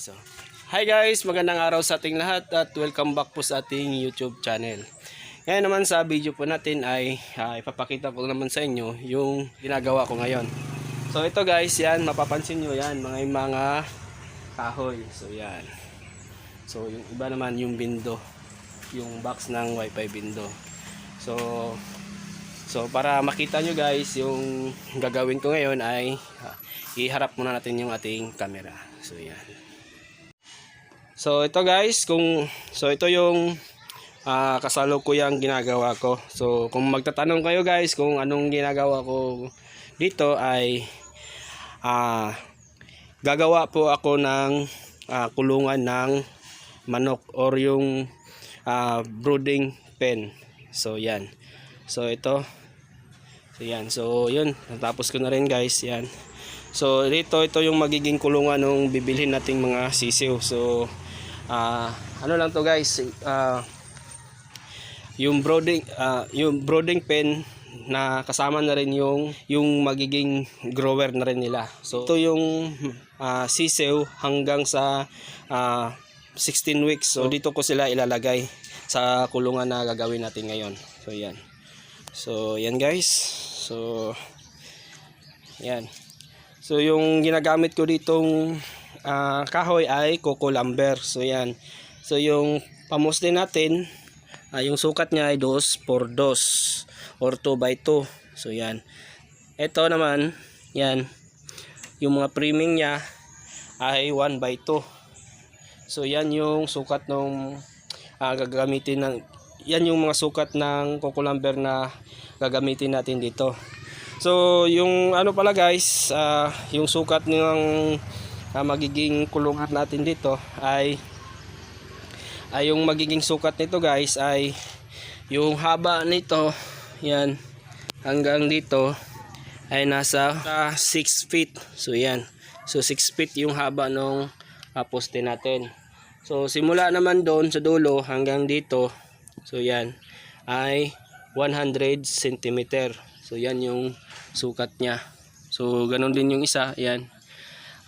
So, hi guys, magandang araw sa ating lahat at welcome back po sa ating YouTube channel. Ngayon naman sa video po natin ay ah, ipapakita ko naman sa inyo yung ginagawa ko ngayon. So ito guys, yan, mapapansin nyo yan, mga mga kahoy. So yan. So yung iba naman yung bindo, yung box ng wifi bindo. So So para makita nyo guys, yung gagawin ko ngayon ay ah, iharap muna natin yung ating camera. So yan. So ito guys, kung so ito yung ah, kasalukuyang ginagawa ko. So kung magtatanong kayo guys kung anong ginagawa ko dito ay ah gagawa po ako ng ah, kulungan ng manok or yung ah, brooding pen. So yan. So ito. So yan. So yun, natapos ko na rin guys. Yan. So dito ito yung magiging kulungan ng bibilhin nating mga sisiw. So ah ano lang to guys, ah yung brooding ah, yung brooding pen na kasama na rin yung yung magiging grower na rin nila. So ito yung ah, sisiw hanggang sa ah, 16 weeks. So dito ko sila ilalagay sa kulungan na gagawin natin ngayon. So yan. So yan guys. So yan. So yung ginagamit ko ditong ah, kahoy ay coco lumber. So yan. So yung pamusli natin ah, yung sukat niya ay 2 por 2 or 2 by 2. So yan. Ito naman, yan. Yung mga priming niya ay 1 by 2. So yan yung sukat ng ah, gagamitin ng yan yung mga sukat ng coco lumber na gagamitin natin dito. So yung ano pala guys, ah, yung sukat ng ah, magiging kulungan natin dito ay ay yung magiging sukat nito guys ay yung haba nito yan hanggang dito ay nasa 6 feet. So yan. So 6 feet yung haba ng ah, poste natin. So simula naman doon sa dulo hanggang dito. So yan ay 100 cm. So yan yung sukat niya. So ganun din yung isa, yan.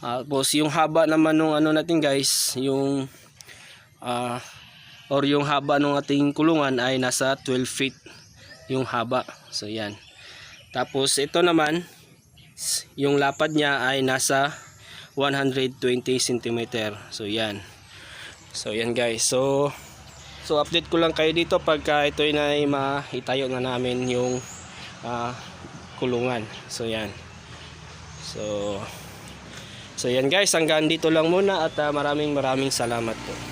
Tapos yung haba naman ng ano natin guys, yung ah, or yung haba ng ating kulungan ay nasa 12 feet yung haba. So yan. Tapos ito naman yung lapad niya ay nasa 120 cm. So yan. So yan guys. So so update ko lang kayo dito pagka ito na ay maitayo na namin yung ah, kulungan. So yan. So So yan guys, hanggang dito lang muna at ah, maraming maraming salamat po.